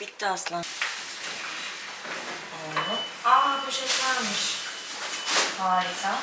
Bitti aslan. Aa poşet varmış. Harika.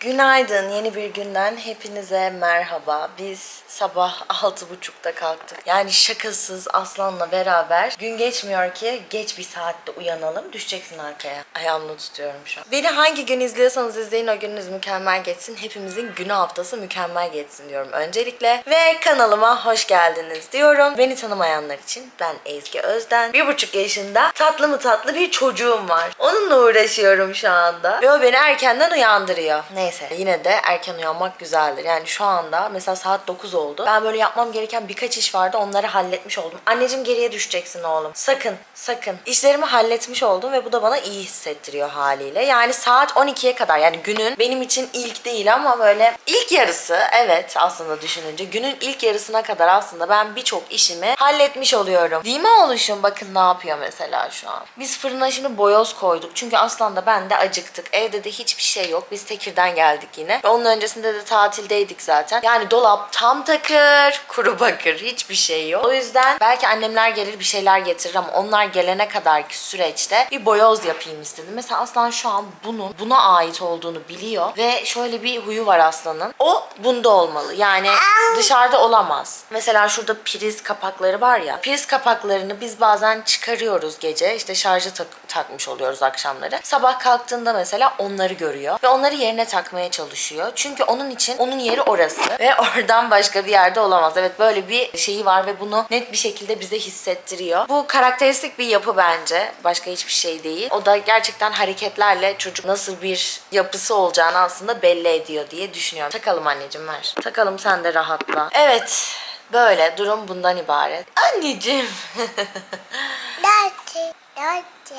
Günaydın. Yeni bir günden hepinize merhaba. Biz sabah altı buçukta kalktık. Yani şakasız Aslan'la beraber gün geçmiyor ki geç bir saatte uyanalım. Düşeceksin arkaya. Ayağımla tutuyorum şu an. Beni hangi gün izliyorsanız izleyin o gününüz mükemmel geçsin. Hepimizin günü haftası mükemmel geçsin diyorum öncelikle. Ve kanalıma hoş geldiniz diyorum. Beni tanımayanlar için ben Ezgi Özden. Bir buçuk yaşında tatlı mı tatlı bir çocuğum var. Onunla uğraşıyorum şu anda. Ve o beni erkenden uyandırıyor. Neyse yine de erken uyanmak güzeldir. Yani şu anda mesela saat 9 oldu. Ben böyle yapmam gereken birkaç iş vardı. Onları halletmiş oldum. Anneciğim geriye düşeceksin oğlum. Sakın, sakın. İşlerimi halletmiş oldum ve bu da bana iyi hissettiriyor haliyle. Yani saat 12'ye kadar yani günün benim için ilk değil ama böyle ilk yarısı evet aslında düşününce günün ilk yarısına kadar aslında ben birçok işimi halletmiş oluyorum. Değil mi oğluşum? Bakın ne yapıyor mesela şu an. Biz fırına şimdi boyoz koyduk. Çünkü Aslan da ben de acıktık. Evde de hiçbir şey yok. Biz Tekir'den geldik yine. Ve onun öncesinde de tatildeydik zaten. Yani dolap tam takır, kuru bakır. Hiçbir şey yok. O yüzden belki annemler gelir bir şeyler getirir ama onlar gelene kadarki süreçte bir boyoz yapayım istedim. Mesela Aslan şu an bunun buna ait olduğunu biliyor ve şöyle bir huyu var Aslan'ın. O bunda olmalı. Yani dışarıda olamaz. Mesela şurada priz kapakları var ya. Priz kapaklarını biz bazen çıkarıyoruz gece. İşte şarja tak- takmış oluyoruz akşamları. Sabah kalktığında mesela onları görüyor ve onları yerine takmaya çalışıyor. Çünkü onun için onun yeri orası ve oradan başka bir yerde olamaz. Evet böyle bir şeyi var ve bunu net bir şekilde bize hissettiriyor. Bu karakteristik bir yapı bence. Başka hiçbir şey değil. O da gerçekten hareketlerle çocuk nasıl bir yapısı olacağını aslında belli ediyor diye düşünüyorum. Takalım anneciğim ver. Takalım sen de rahatla. Evet. Böyle durum bundan ibaret. Anneciğim. Dati, dati.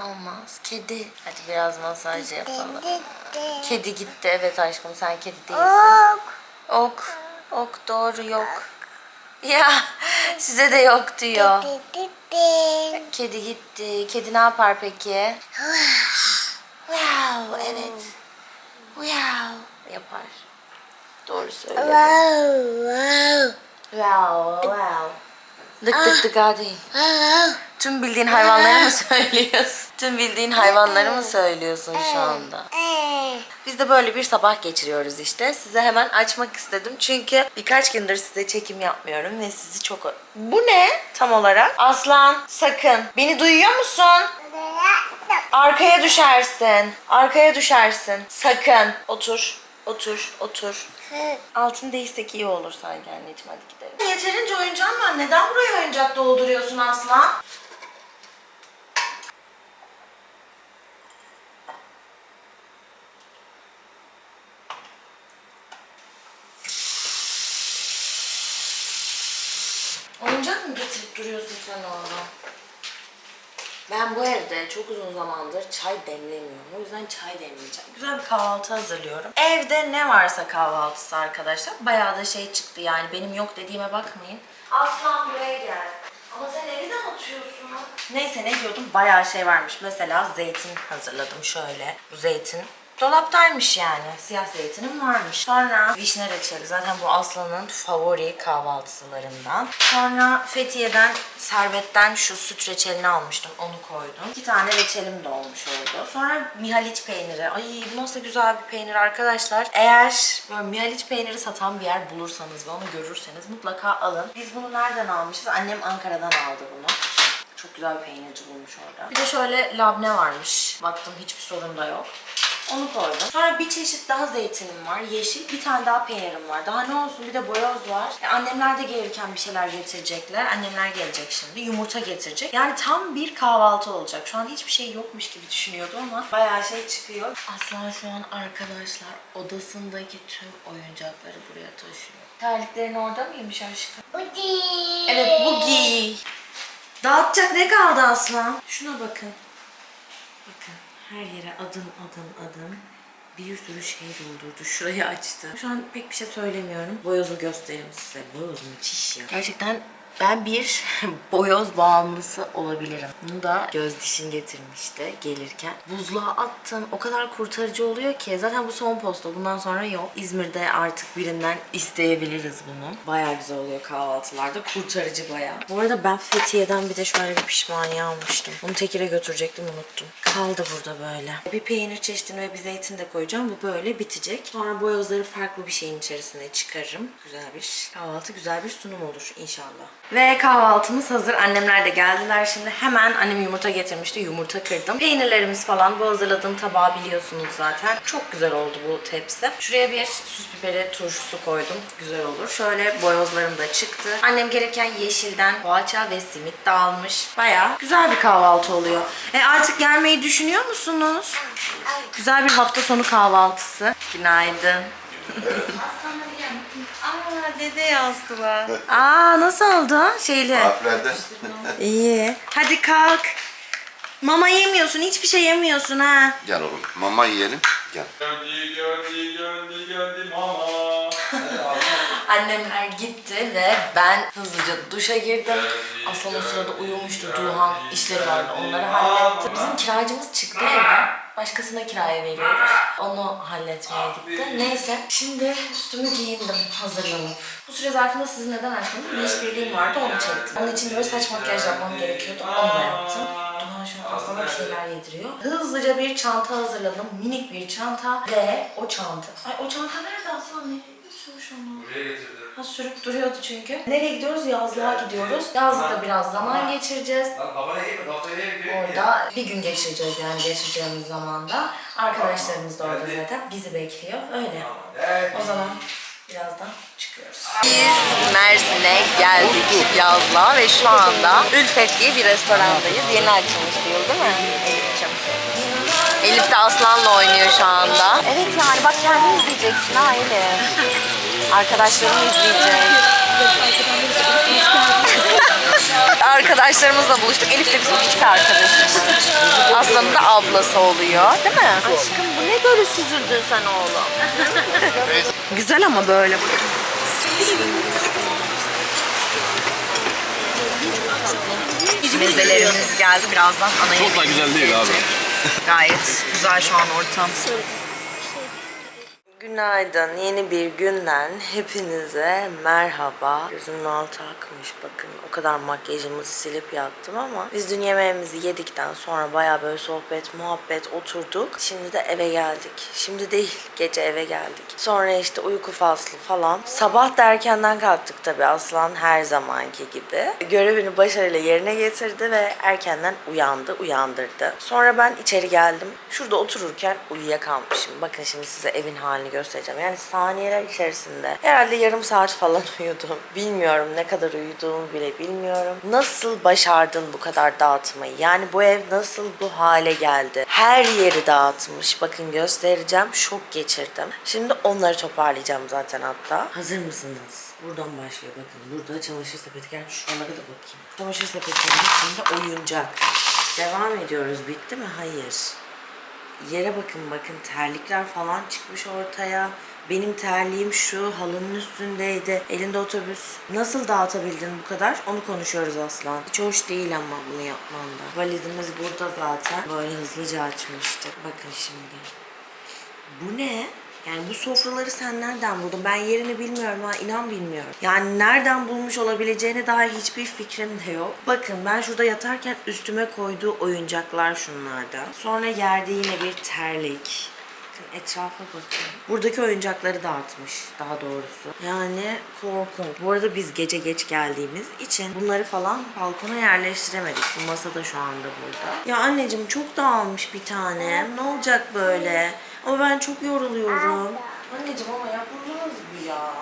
Olmaz. Kedi. Hadi biraz masaj yapalım. Dede. Kedi gitti. Evet aşkım sen kedi değilsin. Ok. Ok. Ok doğru yok. Ya size de yok diyor. Kedi gitti. Kedi ne yapar peki? Wow evet. Wow yapar. Doğru söylüyor. Wow, wow. Wow wow. Dık dık dık hadi. Tüm bildiğin hayvanları mı söylüyorsun? Tüm bildiğin hayvanları mı söylüyorsun şu anda? Biz de böyle bir sabah geçiriyoruz işte. Size hemen açmak istedim. Çünkü birkaç gündür size çekim yapmıyorum ve sizi çok... Bu ne tam olarak? Aslan sakın. Beni duyuyor musun? Arkaya düşersin. Arkaya düşersin. Sakın. Otur. Otur. Otur. Altını değişsek iyi olur sanki anneciğim hadi gidelim. Yeterince oyuncağım var. Neden buraya oyuncak dolduruyorsun Aslan? Oyuncak mı getirip duruyorsun sen orada? Ben bu evde çok uzun zamandır çay demlemiyorum. O yüzden çay demleyeceğim. Güzel bir kahvaltı hazırlıyorum. Evde ne varsa kahvaltısı arkadaşlar. Bayağı da şey çıktı yani benim yok dediğime bakmayın. Aslan buraya gel. Ama sen evi de atıyorsun? Neyse ne diyordum bayağı şey varmış. Mesela zeytin hazırladım şöyle. Bu zeytin Dolaptaymış yani. Siyah zeytinim varmış. Sonra vişne reçeli. Zaten bu Aslan'ın favori kahvaltısılarından. Sonra Fethiye'den, Servet'ten şu süt reçelini almıştım. Onu koydum. İki tane reçelim de olmuş oldu. Sonra Mihaliç peyniri. Ay bu nasıl güzel bir peynir arkadaşlar. Eğer böyle Mihaliç peyniri satan bir yer bulursanız ve onu görürseniz mutlaka alın. Biz bunu nereden almışız? Annem Ankara'dan aldı bunu. Çok güzel bir peynirci bulmuş orada. Bir de şöyle labne varmış. Baktım hiçbir sorun da yok. Onu koydum. Sonra bir çeşit daha zeytinim var. Yeşil. Bir tane daha peynirim var. Daha ne olsun bir de boyoz var. E, annemler de gelirken bir şeyler getirecekler. Annemler gelecek şimdi. Yumurta getirecek. Yani tam bir kahvaltı olacak. Şu an hiçbir şey yokmuş gibi düşünüyordum ama bayağı şey çıkıyor. Aslan şu an arkadaşlar odasındaki tüm oyuncakları buraya taşıyor. Terliklerin orada mıymış aşkım? Budi. Evet Bugi. Dağıtacak ne kaldı Aslan? Şuna bakın. Bakın her yere adım adım adım bir sürü şey doldurdu. Şurayı açtı. Şu an pek bir şey söylemiyorum. Boyozu göstereyim size. Boyoz müthiş ya. Gerçekten ben bir boyoz bağımlısı olabilirim. Bunu da göz dişin getirmişti gelirken. Buzluğa attım. O kadar kurtarıcı oluyor ki. Zaten bu son posta. Bundan sonra yok. İzmir'de artık birinden isteyebiliriz bunu. Bayağı güzel oluyor kahvaltılarda. Kurtarıcı bayağı. Bu arada ben Fethiye'den bir de şöyle bir pişmaniye almıştım. Bunu Tekir'e götürecektim unuttum. Kaldı burada böyle. Bir peynir çeşidini ve bir zeytin de koyacağım. Bu böyle bitecek. Sonra boyozları farklı bir şeyin içerisine çıkarırım. Güzel bir kahvaltı, güzel bir sunum olur inşallah. Ve kahvaltımız hazır. Annemler de geldiler şimdi. Hemen annem yumurta getirmişti. Yumurta kırdım. Peynirlerimiz falan. Bu hazırladığım tabağı biliyorsunuz zaten. Çok güzel oldu bu tepsi. Şuraya bir süs biberi turşusu koydum. Güzel olur. Şöyle boyozlarım da çıktı. Annem gelirken yeşilden poğaça ve simit de almış. Baya güzel bir kahvaltı oluyor. E artık gelmeyi düşünüyor musunuz? Güzel bir hafta sonu kahvaltısı. Günaydın. Aa dede yazdılar. Aa nasıl oldu şeyli? Harflerde. İyi. Hadi kalk. Mama yemiyorsun, hiçbir şey yemiyorsun ha. Gel oğlum. Mama yiyelim. Gel. Geldi geldi geldi geldi mama. Annemler gitti ve ben hızlıca duşa girdim. Aslan o sırada uyumuştu. Duhan işleri vardı. Onları halletti. Bizim kiracımız çıktı evden. Başkasına kiraya veriyoruz. Onu halletmeye gitti. Neyse. Şimdi üstümü giyindim hazırlanıp. Bu süre zarfında sizi neden açmadım? Bir işbirliğim vardı onu çektim. Onun için böyle saç makyaj yapmam gerekiyordu. Onu da yaptım. Duhan şu an Aslan'a bir şeyler yediriyor. Hızlıca bir çanta hazırladım. Minik bir çanta ve o çanta. Ay o çanta nerede Aslan? Götürmüş onu? Buraya getirdim. Ha sürüp duruyordu çünkü. Nereye gidiyoruz? Yazlığa gidiyoruz. Yazlıkta biraz zaman geçireceğiz. Lan kafaya yeme kafaya yeme. Orada bir gün geçireceğiz yani geçireceğimiz zamanda. Arkadaşlarımız da orada zaten bizi bekliyor. Öyle. O zaman birazdan çıkıyoruz. Biz Mersin'e geldik yazlığa ve şu anda Ülfet diye bir restorandayız. Yeni açılmış bir yıl değil mi Elif'ciğim? Elif de Aslan'la oynuyor şu anda. Evet yani bak kendin izleyeceksin ha Elif. Arkadaşlarım izleyecek. Arkadaşlarımızla buluştuk. Elif de bizim küçük arkadaşımız. Aslan'ın da ablası oluyor. Değil mi? Aşkım bu ne böyle süzüldün sen oğlum? Güzel ama böyle. Mezelerimiz geldi. Birazdan ana Çok da güzel değil abi. Gayet güzel şu an ortam. Günaydın. Yeni bir günden hepinize merhaba. Gözümün altı akmış bakın. O kadar makyajımı silip yattım ama biz dün yemeğimizi yedikten sonra baya böyle sohbet, muhabbet oturduk. Şimdi de eve geldik. Şimdi değil, gece eve geldik. Sonra işte uyku faslı falan. Sabah da erkenden kalktık tabii Aslan her zamanki gibi. Görevini başarıyla yerine getirdi ve erkenden uyandı, uyandırdı. Sonra ben içeri geldim. Şurada otururken uyuyakalmışım. Bakın şimdi size evin halini göstereceğim. Yani saniyeler içerisinde herhalde yarım saat falan uyudum. Bilmiyorum ne kadar uyuduğumu bile bilmiyorum. Nasıl başardın bu kadar dağıtmayı? Yani bu ev nasıl bu hale geldi? Her yeri dağıtmış. Bakın göstereceğim. Şok geçirdim. Şimdi onları toparlayacağım zaten hatta. Hazır mısınız? Buradan başlıyor bakın. Burada çamaşır sepeti gelmiş. Şuralara da bakayım. Çamaşır sepetinin içinde oyuncak. Devam ediyoruz. Bitti mi? Hayır. Yere bakın bakın terlikler falan çıkmış ortaya. Benim terliğim şu halının üstündeydi. Elinde otobüs. Nasıl dağıtabildin bu kadar? Onu konuşuyoruz Aslan. Hiç hoş değil ama bunu yapmanda. Valizimiz burada zaten. Böyle hızlıca açmıştık. Bakın şimdi. Bu ne? Yani bu sofraları sen nereden buldun? Ben yerini bilmiyorum ha inan bilmiyorum. Yani nereden bulmuş olabileceğine dair hiçbir fikrim de yok. Bakın ben şurada yatarken üstüme koyduğu oyuncaklar şunlardan. Sonra yerde yine bir terlik. Bakın etrafa bakın. Buradaki oyuncakları dağıtmış daha doğrusu. Yani korkunç. Bu arada biz gece geç geldiğimiz için bunları falan balkona yerleştiremedik. Bu masa da şu anda burada. Ya anneciğim çok dağılmış bir tane. Ne olacak böyle? Ama ben çok yoruluyorum. Anneciğim ama yapılmaz bu ya.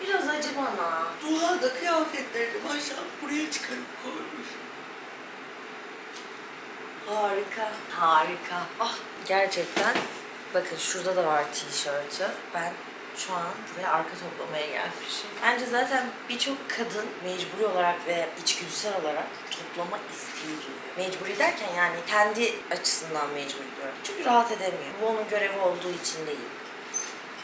Biraz acı bana. Doğa da kıyafetlerini maşallah buraya çıkarıp koymuş. Harika. Harika. Ah gerçekten. Bakın şurada da var tişörtü. Ben şu an buraya arka toplamaya gelmişim. Bence zaten birçok kadın mecburi olarak ve içgüdüsel olarak toplama isteği duyuyor. Mecburi derken yani kendi açısından mecbur diyorum. Çünkü rahat edemiyor. Bu onun görevi olduğu için değil.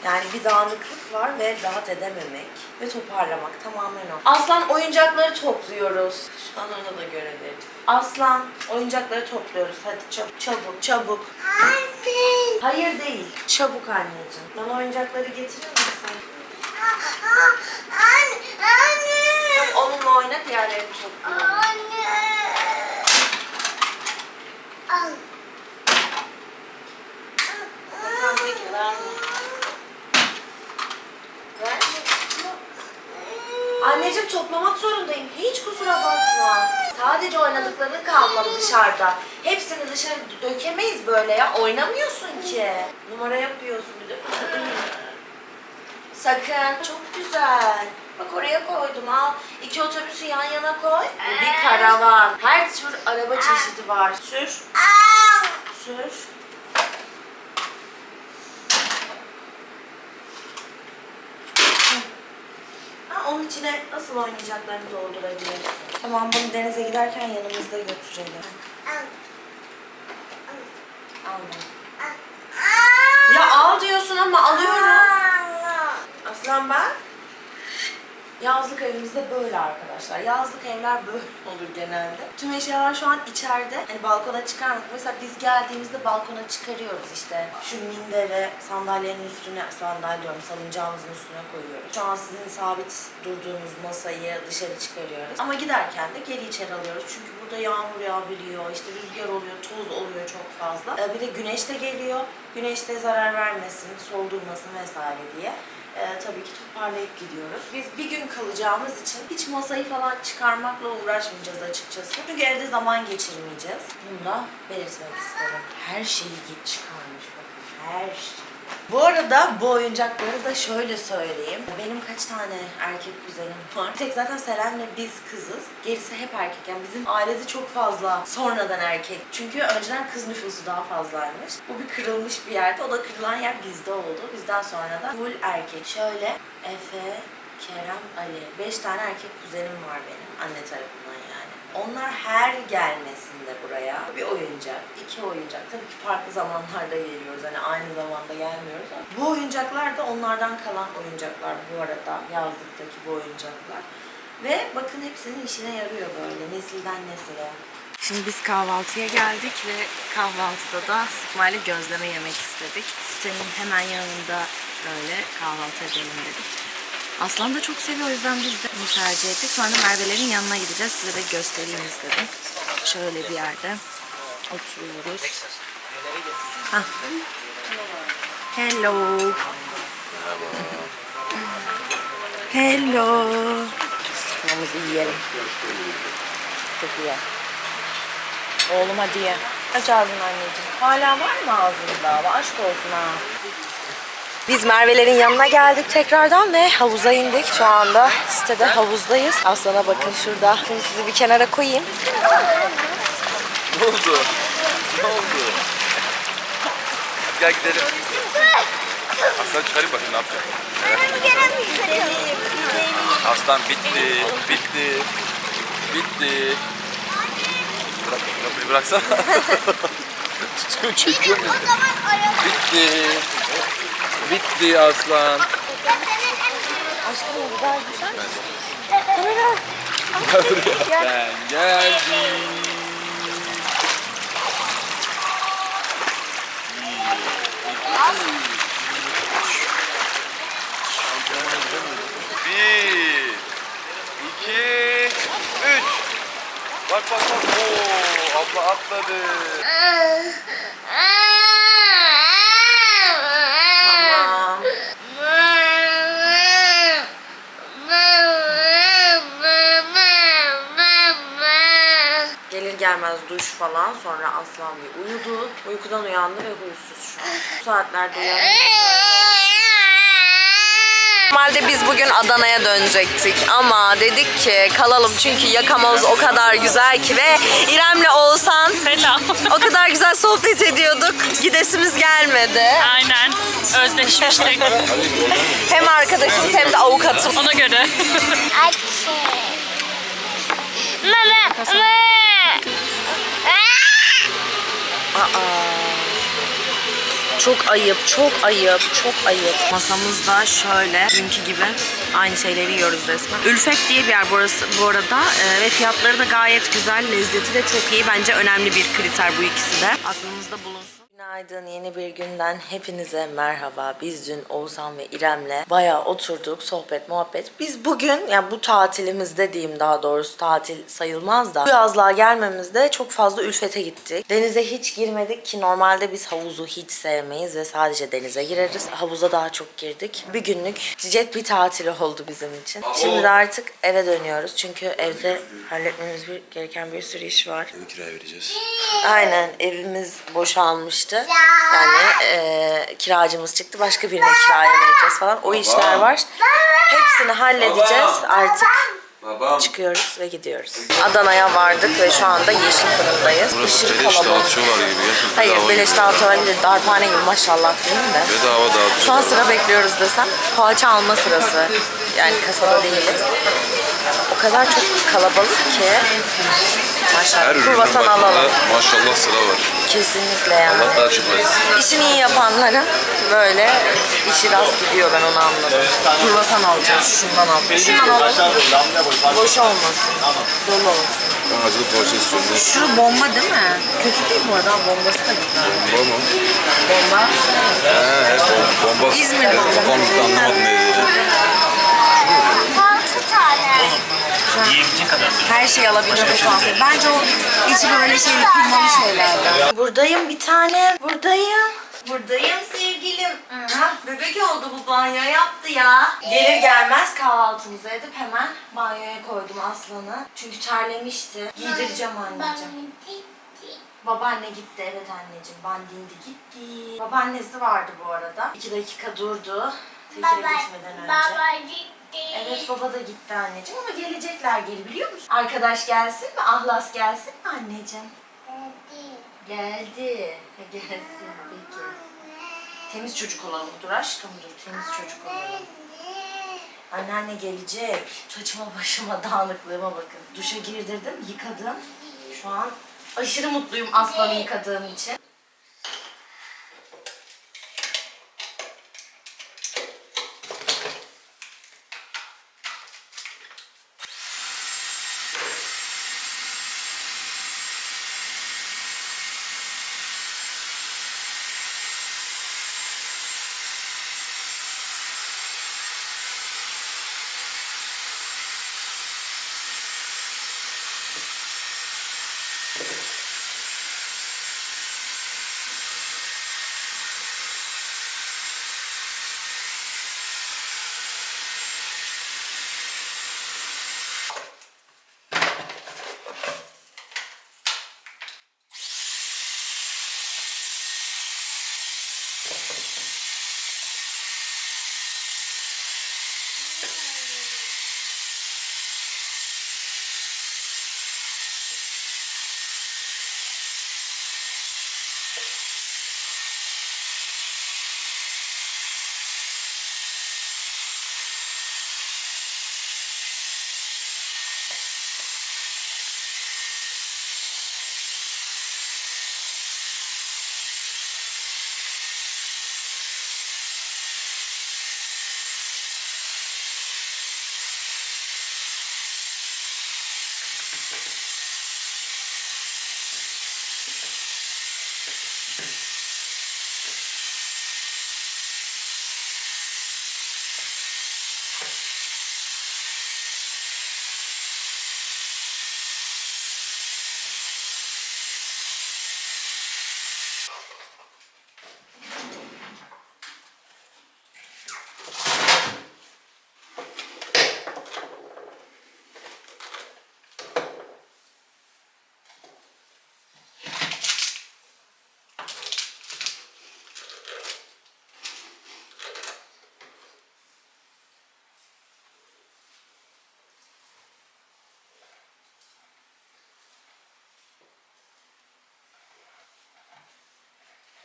Yani bir dağınıklık var ve rahat edememek ve toparlamak tamamen o. Aslan oyuncakları topluyoruz. Şu an ona da görevi. Aslan oyuncakları topluyoruz. Hadi çabuk çabuk çabuk. Anne. Hayır değil. Çabuk anneciğim. Bana oyuncakları getirir misin? Anne. Anne. Onunla oyna diğerlerini toplayalım. Anne. Al. Tamam peki ver. Ver. Anneciğim toplamak zorundayım. Hiç kusura bakma. Sadece oynadıkların kalmadı dışarıda. Hepsini dışarı dökemeyiz böyle ya. Oynamıyorsun ki. Numara yapıyorsun bir de. Sakın. Çok güzel. Bak oraya koydum al. İki otobüsü yan yana koy. Bir karavan. Her tür araba çeşidi var. Sür. Sür. Ha, onun içine nasıl oynayacaklarını doldurabilirsin. Tamam bunu denize giderken yanımızda götürelim. Al. Alma. Al. Ya al diyorsun ama alıyorum. Al. Aslan ben. Yazlık evimizde böyle arkadaşlar. Yazlık evler böyle olur genelde. Tüm eşyalar şu an içeride. Hani balkona çıkarmadık. Mesela biz geldiğimizde balkona çıkarıyoruz işte. Şu minderi sandalyenin üstüne, sandalye diyorum salıncağımızın üstüne koyuyoruz. Şu an sizin sabit durduğunuz masayı dışarı çıkarıyoruz. Ama giderken de geri içeri alıyoruz. Çünkü burada yağmur yağabiliyor, işte rüzgar oluyor, toz oluyor çok fazla. Ee, bir de güneş de geliyor. Güneş de zarar vermesin, soldurmasın vesaire diye. Ee, tabii ki toparlayıp gidiyoruz. Biz bir gün kalacağımız için hiç masayı falan çıkarmakla uğraşmayacağız açıkçası. Çünkü evde zaman geçirmeyeceğiz. Bunu da belirtmek isterim. Her şeyi git çıkarmış bakın. Her şey. Bu arada bu oyuncakları da şöyle söyleyeyim. Benim kaç tane erkek kuzenim var. Tek zaten Selen'le biz kızız. Gerisi hep erkek. Yani bizim ailede çok fazla sonradan erkek. Çünkü önceden kız nüfusu daha fazlaymış. Bu bir kırılmış bir yerde. O da kırılan yer bizde oldu. Bizden sonra da full erkek. Şöyle Efe, Kerem, Ali. Beş tane erkek kuzenim var benim anne yani. Onlar her gelmesinde buraya bir oyuncak, iki oyuncak. Tabii ki farklı zamanlarda geliyoruz. Hani aynı zamanda gelmiyoruz ama. Bu oyuncaklar da onlardan kalan oyuncaklar bu arada. Yazlıktaki bu oyuncaklar. Ve bakın hepsinin işine yarıyor böyle nesilden nesile. Şimdi biz kahvaltıya geldik ve kahvaltıda da sıkmayla gözleme yemek istedik. Sitenin hemen yanında böyle kahvaltı edelim dedik. Aslan da çok seviyor o yüzden biz de bunu tercih ettik. Sonra Merve'lerin yanına gideceğiz. Size de göstereyim istedim. Şöyle bir yerde oturuyoruz. Hah. Hello. Hello. Sıkmamızı yiyelim. Hadi ye. Oğlum hadi ye. Aç ağzını anneciğim. Hala var mı ağzında? Aşk olsun ha. Biz Merve'lerin yanına geldik tekrardan ve havuza indik. Şu anda sitede havuzdayız. Aslana bakın şurada. Şimdi sizi bir kenara koyayım. Ne oldu? Ne oldu? Gel gidelim. Aslan çıkarayım bakayım ne yapacak. Aslan bitti, bitti, bitti. Bırak, kapıyı bıraksana. Tutuyor, çekiyor mu? Bitti. Bitti aslan. Aşkım güzel güzel. Gel buraya. Ben geldim. Bir, iki, üç. Bak bak bak. Oo, abla atladı. Tamam. Gelir gelmez duş falan. Sonra Aslan bir uyudu. Uykudan uyandı ve huysuz şu an. Bu saatlerde uyanınca Normalde biz bugün Adana'ya dönecektik ama dedik ki kalalım çünkü yakamoz o kadar güzel ki ve İrem'le Oğuzhan Selam. o kadar güzel sohbet ediyorduk. Gidesimiz gelmedi. Aynen. Özleşmiştik. Hem arkadaşımız hem de avukatım. Ona göre. Açı. Mama. Mama. Çok ayıp, çok ayıp, çok ayıp. Masamızda şöyle, dünkü gibi aynı şeyleri yiyoruz resmen. Ülfet diye bir yer burası bu arada Ee, ve fiyatları da gayet güzel, lezzeti de çok iyi. Bence önemli bir kriter bu ikisi de. Aklınızda bulunsun. Günaydın, yeni bir günden hepinize merhaba. Biz dün Oğuzhan ve İrem'le bayağı oturduk, sohbet, muhabbet. Biz bugün, yani bu tatilimizde diyeyim daha doğrusu tatil sayılmaz da bu yazlığa gelmemizde çok fazla ülfete gittik. Denize hiç girmedik ki normalde biz havuzu hiç sevmeyiz ve sadece denize gireriz. Havuza daha çok girdik. Bir günlük jet bir tatil oldu bizim için. Şimdi de artık eve dönüyoruz çünkü evde halletmemiz gereken bir sürü iş var. Evi kiraya vereceğiz. Aynen evimiz boşalmıştı. Yani e, kiracımız çıktı. Başka birine kiraya vereceğiz falan. O işler var. Hepsini halledeceğiz. Artık Babam. çıkıyoruz ve gidiyoruz. Adana'ya vardık ve şu anda Yeşil Fırındayız. Aşırı Beleş kalabalık. dağıtıyorlar gibi. Gerçekten Hayır bedava beleş dağıtıyorlar değil. Darphane gibi maşallah değil de. Bedava dağıtıyor. Şu an sıra bekliyoruz desem. Poğaça alma sırası. Yani kasada değiliz. O kadar çok kalabalık ki. Her Maşallah. ürünün Kurbasan alalım. maşallah sıra var. Kesinlikle yani. Allah daha çok versin. İşini iyi yapanların böyle işi rast gidiyor ben onu anladım. Kurbasan alacağız. Şundan alacağız. Şundan alalım. Boş olmasın. Dolu olsun. Ben acılı poğaça istiyorum. Ne? Şu bomba değil mi? Kötü değil bu arada. Bombası da güzel. Bomba mı? Bomba. He, he, bomba. İzmir Evet, bombası. Kafam gitti anlamadım ne dediğini. Altı tane. Her şeyi alabilme potansiyeli. Bence o içi böyle şeyli kıymalı şeylerden. Buradayım bir tane. Buradayım. Buradayım sevgilim. Hah, bebek oldu bu banyo yaptı ya. Gelir gelmez kahvaltımızı edip hemen banyoya koydum aslanı. Çünkü terlemişti. Giydireceğim anneciğim. Babaanne gitti evet anneciğim. Bandindi gitti. Babaannesi vardı bu arada. İki dakika durdu. Tekire gitmeden önce. baba gitti. Evet baba da gitti anneciğim ama gelecekler geri biliyor musun? Arkadaş gelsin mi? Ahlas gelsin mi anneciğim? Geldi. Ha, Gelsin peki. Temiz çocuk olalım. Dur aşkım dur. Temiz çocuk olalım. Anneanne gelecek. Saçıma başıma dağınıklığıma bakın. Duşa girdirdim, yıkadım. Şu an aşırı mutluyum aslanı yıkadığım için.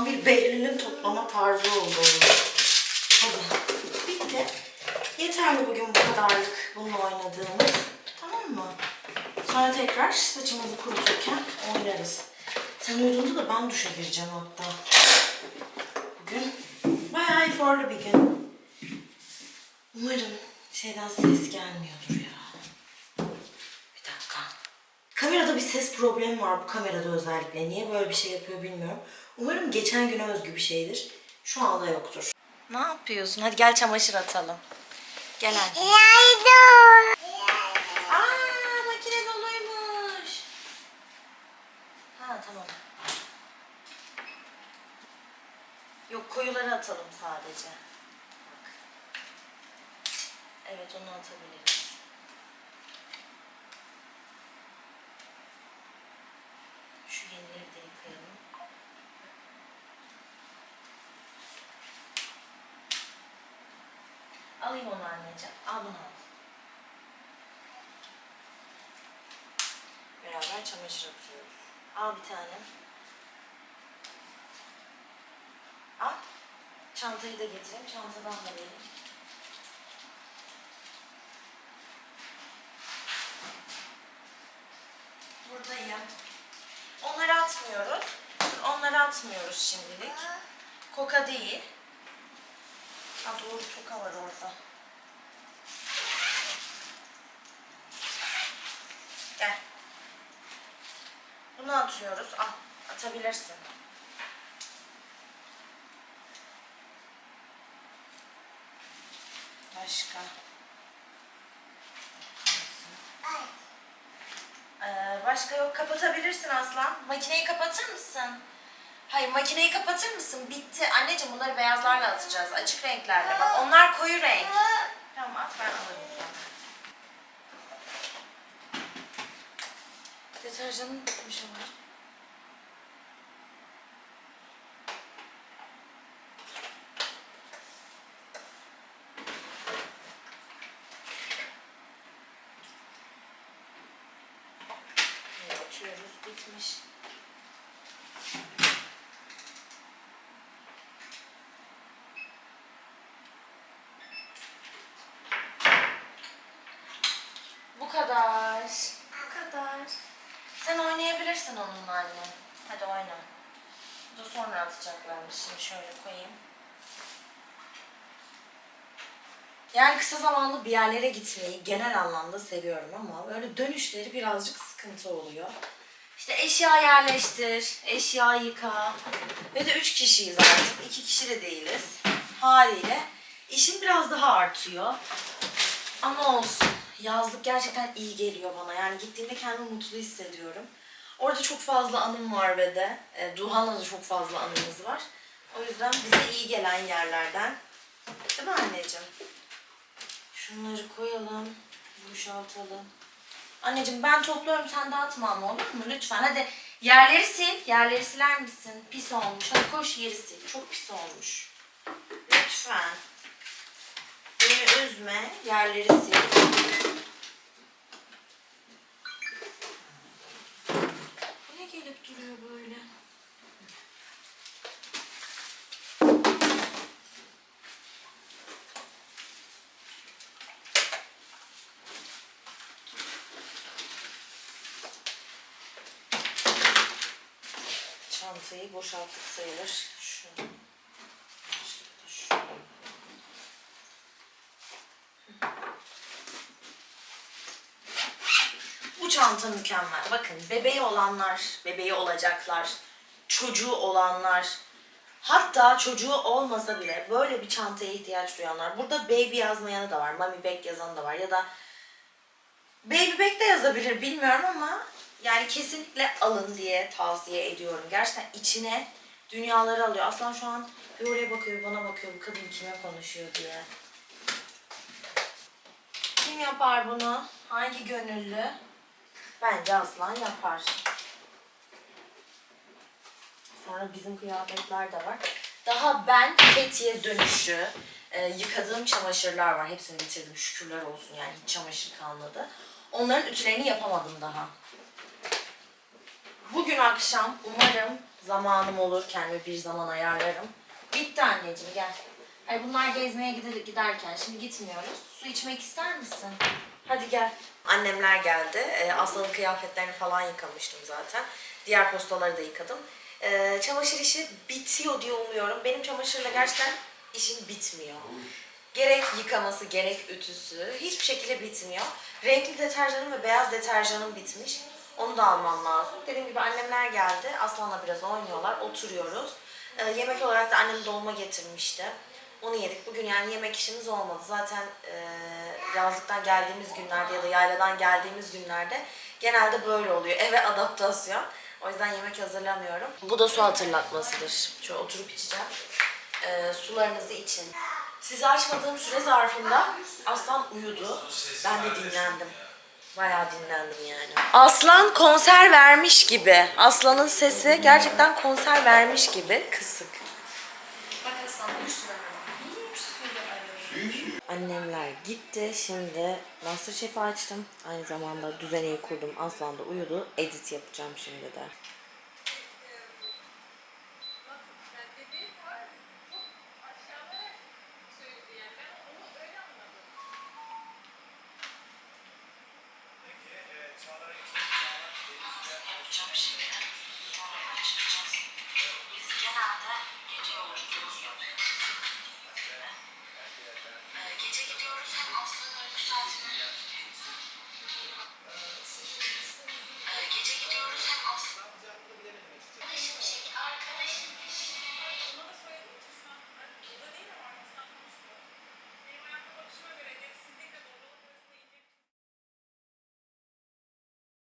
Tam bir Behlül'ün toplama tarzı oldu. Hadi. Bitti. Yeterli bugün bu kadarlık bununla oynadığımız. Tamam mı? Sonra tekrar saçımızı kuruturken oynarız. Sen uyuduğunda da ben duşa gireceğim hatta. Bugün bayağı eforlu bir gün. Umarım şeyden ses gelmiyordur ya. Bir dakika. Kamerada bir ses problemi var bu kamerada özellikle. Niye böyle bir şey yapıyor bilmiyorum. Umarım geçen güne özgü bir şeydir. Şu anda yoktur. Ne yapıyorsun? Hadi gel çamaşır atalım. Gel anne. Yaydım. Aa makine doluymuş. Ha tamam. Yok koyuları atalım sadece. Bak. Evet onu atabiliriz. Şu yenileri de yıkayalım. Alayım onu anneciğim. Al bunu al. Beraber çamaşır atıyoruz. Al bir tane. Al. Çantayı da getireyim. Çantadan da vereyim. Buradayım. Onları atmıyoruz. Onları atmıyoruz şimdilik. Koka değil. Ha doğru toka var orada. Gel. Bunu atıyoruz. Al. Atabilirsin. Başka. Ee, başka yok. Kapatabilirsin Aslan. Makineyi kapatır mısın? Hayır makineyi kapatır mısın? Bitti. Anneciğim bunları beyazlarla atacağız. Açık renklerle. Bak onlar koyu renk. Tamam at ben alırım. Deterjanın bitmiş ama. Atıyoruz bitmiş. Bu kadar. Bu kadar. Sen oynayabilirsin onunla anne. Hadi oyna. Dur sonra atacaklarmış. Şimdi şöyle koyayım. Yani kısa zamanlı bir yerlere gitmeyi genel anlamda seviyorum ama böyle dönüşleri birazcık sıkıntı oluyor. İşte eşya yerleştir, eşya yıka ve de üç kişiyiz artık. iki kişi de değiliz. Haliyle işim biraz daha artıyor. Ama olsun. Yazlık gerçekten iyi geliyor bana. Yani gittiğimde kendimi mutlu hissediyorum. Orada çok fazla anım var ve de e, Duhan'la da çok fazla anımız var. O yüzden bize iyi gelen yerlerden. Değil mi anneciğim? Şunları koyalım. Boşaltalım. Anneciğim ben topluyorum sen dağıtma ama olur mu? Lütfen hadi yerleri sil. Yerleri siler misin? Pis olmuş. Hadi koş yeri sil. Çok pis olmuş. Lütfen. Beni üzme. Yerleri sil. Ne gelip duruyor böyle? Çantayı boşalttık sayılır. Şu. Şu. Bu çanta mükemmel. Bakın bebeği olanlar, bebeği olacaklar, çocuğu olanlar, hatta çocuğu olmasa bile böyle bir çantaya ihtiyaç duyanlar. Burada baby yazmayanı da var, mommy bag yazanı da var ya da baby bag de yazabilir bilmiyorum ama yani kesinlikle alın diye tavsiye ediyorum. Gerçekten içine dünyaları alıyor. Aslan şu an bir oraya bakıyor, bana bakıyor. Bu kadın kime konuşuyor diye. Kim yapar bunu? Hangi gönüllü? Bence Aslan yapar. Sonra bizim kıyafetler de var. Daha ben Fethiye dönüşü e, yıkadığım çamaşırlar var. Hepsini bitirdim şükürler olsun yani hiç çamaşır kalmadı. Onların ütülerini yapamadım daha. Bugün akşam umarım zamanım olur. Kendime bir zaman ayarlarım. Bitti anneciğim gel. Ay bunlar gezmeye gider, giderken şimdi gitmiyoruz. Su içmek ister misin? Hadi gel. Annemler geldi. Ee, Aslan'ın kıyafetlerini falan yıkamıştım zaten. Diğer postaları da yıkadım. Ee, çamaşır işi bitiyor diye umuyorum. Benim çamaşırla gerçekten işim bitmiyor. Gerek yıkaması, gerek ütüsü hiçbir şekilde bitmiyor. Renkli deterjanım ve beyaz deterjanım bitmiş. Onu da almam lazım. Dediğim gibi annemler geldi. Aslan'la biraz oynuyorlar. Oturuyoruz. Ee, yemek olarak da annem dolma getirmişti. Onu yedik. Bugün yani yemek işimiz olmadı. Zaten e, yazlıktan geldiğimiz günlerde ya da yayladan geldiğimiz günlerde genelde böyle oluyor. Eve adaptasyon. O yüzden yemek hazırlamıyorum. Bu da su hatırlatmasıdır. Şöyle oturup içeceğim. Ee, sularınızı için. Sizi açmadığım süre zarfında Aslan uyudu. Ben de dinlendim. Bayağı dinlendim yani. Aslan konser vermiş gibi. Aslanın sesi gerçekten konser vermiş gibi kısık. Bak Aslan bir sürü Annemler gitti. Şimdi Masterchef'i açtım. Aynı zamanda düzeneyi kurdum. Aslan da uyudu. Edit yapacağım şimdi de.